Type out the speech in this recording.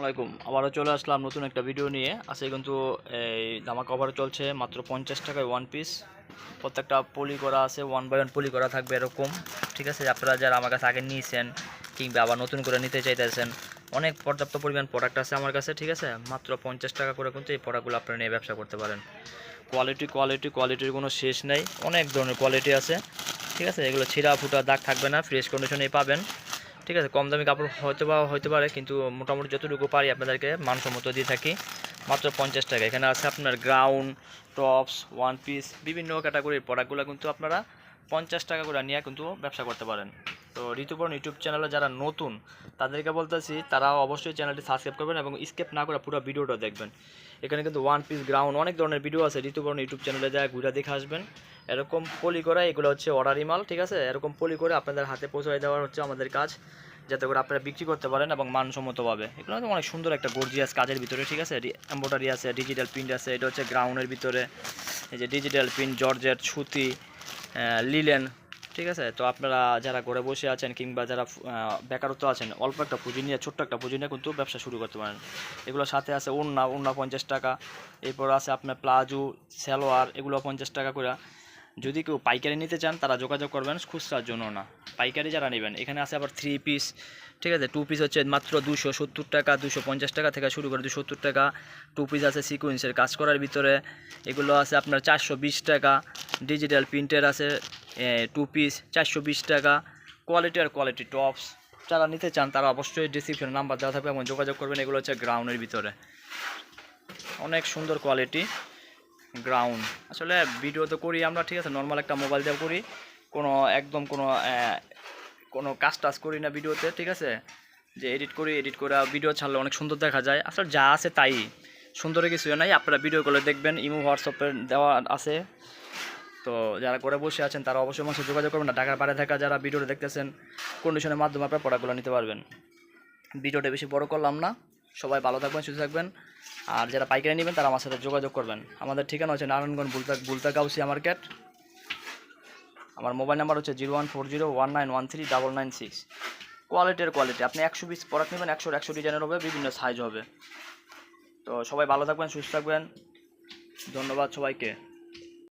আসসালামাইকুম আবারও চলে আসলাম নতুন একটা ভিডিও নিয়ে। আজকে কিন্তু এই জামা কভার চলছে মাত্র পঞ্চাশ টাকায় ওয়ান পিস প্রত্যেকটা পলি করা আছে ওয়ান বাই ওয়ান পলি করা থাকবে এরকম। ঠিক আছে? আপনারা যারা আমার কাছে আগে নিয়েছেন কিংবা আবার নতুন করে নিতে চাইতেছেন, অনেক পর্যাপ্ত পরিমাণ প্রোডাক্ট আছে আমার কাছে, ঠিক আছে? মাত্র পঞ্চাশ টাকা করে কিন্তু এই প্রোডাক্টগুলো আপনারা নিয়ে ব্যবসা করতে পারেন। কোয়ালিটি কোয়ালিটি কোয়ালিটির কোনো শেষ নেই। অনেক ধরনের কোয়ালিটি আছে। ঠিক আছে? এগুলো ছিঁড়া ফুটা দাগ থাকবে না ফ্রেশ কন্ডিশনেই পাবেন। ঠিক আছে, কম দামি কাপড় হয়তো বা হতে পারে, কিন্তু মোটামুটি যতটুকু পারি আপনাদেরকে মানসম্মত দিয়ে থাকি। মাত্র পঞ্চাশ টাকা। এখানে আছে আপনার গ্রাউন্ড টপস ওয়ান পিস বিভিন্ন ক্যাটাগরির প্রোডাক্টগুলো কিন্তু আপনারা পঞ্চাশ টাকা করে নিয়ে কিন্তু ব্যবসা করতে পারেন। তো ঋতুপর্ণ ইউটিউব চ্যানেলে যারা নতুন, তাদেরকে বলতেছি তারা অবশ্যই চ্যানেলটি সাবস্ক্রাইব করবেন এবং স্কেপ না করে পুরো ভিডিওটা দেখবেন। এখানে কিন্তু ওয়ান পিস গ্রাউন্ড অনেক ধরনের ভিডিও আছে, ঋতুপর্ণ ইউটিউব চ্যানেলে যা ঘুরে দেখে আসবেন। এরকম পলি করা, এগুলো হচ্ছে অর্ডারি মাল ঠিক আছে? এরকম পলি করে আপনাদের হাতে পৌঁছায় দেওয়ার হচ্ছে আমাদের কাজ, যাতে করে আপনারা বিক্রি করতে পারেন এবং মানসম্মতভাবে। এগুলো তো অনেক সুন্দর একটা গর্জিয়াস কাজের ভিতরে, ঠিক আছে? এম্বোটারি আছে ডিজিটাল প্রিন্ট আছে, এটা হচ্ছে গ্রাউন্ডের ভিতরে। এই যে ডিজিটাল প্রিন্ট জর্জেট সুতি লিলেন ঠিক আছে? তো আপনারা যারা ঘরে বসে আছেন কিংবা যারা বেকারত্ব আছেন, অল্প একটা পুঁজি নিয়ে, ছোট্ট একটা পুঁজি নিয়ে কিন্তু ব্যবসা শুরু করতে পারেন। এগুলোর সাথে আছে ওড়না ওড়না পঞ্চাশ টাকা। এরপর আছে আপনার প্লাজো, সালোয়ার, এগুলো পঞ্চাশ টাকা করে। যদি কেউ পাইকারি নিতে চান, তারা যোগাযোগ করবেন, খুচরার জন্য না। পাইকারি যারা নেবেন, এখানে আছে আবার থ্রি পিস ঠিক আছে? টু পিস হচ্ছে মাত্র দুশো সত্তর টাকা, দুশো পঞ্চাশ টাকা থেকে শুরু করে দুশো সত্তর টাকা। টু পিস আছে সিকুয়েন্সের কাজ করার ভিতরে। এগুলো আছে আপনার চারশো বিশ টাকা। ডিজিটাল প্রিন্টের আছে টু পিস চারশো বিশ টাকা। কোয়ালিটি আর কোয়ালিটি টপস যারা নিতে চান, তারা অবশ্যই ডিসক্রিপশনে নাম্বার দেওয়া থাকবে এবং যোগাযোগ করবেন। এগুলো হচ্ছে গ্রাউন্ডের ভিতরে। অনেক সুন্দর কোয়ালিটি গ্রাউন্ড আসলে ভিডিও তো করি আমরা, ঠিক আছে? নর্মাল একটা মোবাইল দিয়ে করি। কোনো, একদম কোনো কোনো কাজ টাজ করি না ভিডিওতে ঠিক আছে? যে এডিট করি এডিট করে ভিডিও ছাড়লে অনেক সুন্দর দেখা যায়। আসলে যা আছে তাই। সুন্দর কিছু নাই। আপনারা ভিডিও করে দেখবেন। ইমো হোয়াটসঅ্যাপে দেওয়া আছে। তো যারা করে বসে আছেন, তারা অবশ্যই আমার সাথে যোগাযোগ করবেন। না ঢাকার বাইরে থাকা যারা ভিডিওটা দেখতেছেন কন্ডিশনের মাধ্যমে আপনারা প্রোডাক্টগুলো নিতে পারবেন। ভিডিওটা বেশি বড় করলাম না। সবাই ভালো থাকবেন, সুস্থ থাকবেন। আর যারা পাইকারি নেবেন, তারা আমার সাথে যোগাযোগ করবেন। আমাদের ঠিকানা হচ্ছে নারায়ণগঞ্জ বুলতা বুলতা গাউসিয়া মার্কেট। আমার মোবাইল নাম্বার হচ্ছে zero one four zero one nine one three double nine six. কোয়ালিটির কোয়ালিটি আপনি একশো পিস প্রোডাক্ট নেবেন একশো একশো ডিজাইনের হবে, বিভিন্ন সাইজ হবে। তো সবাই ভালো থাকবেন, সুস্থ থাকবেন। ধন্যবাদ সবাইকে।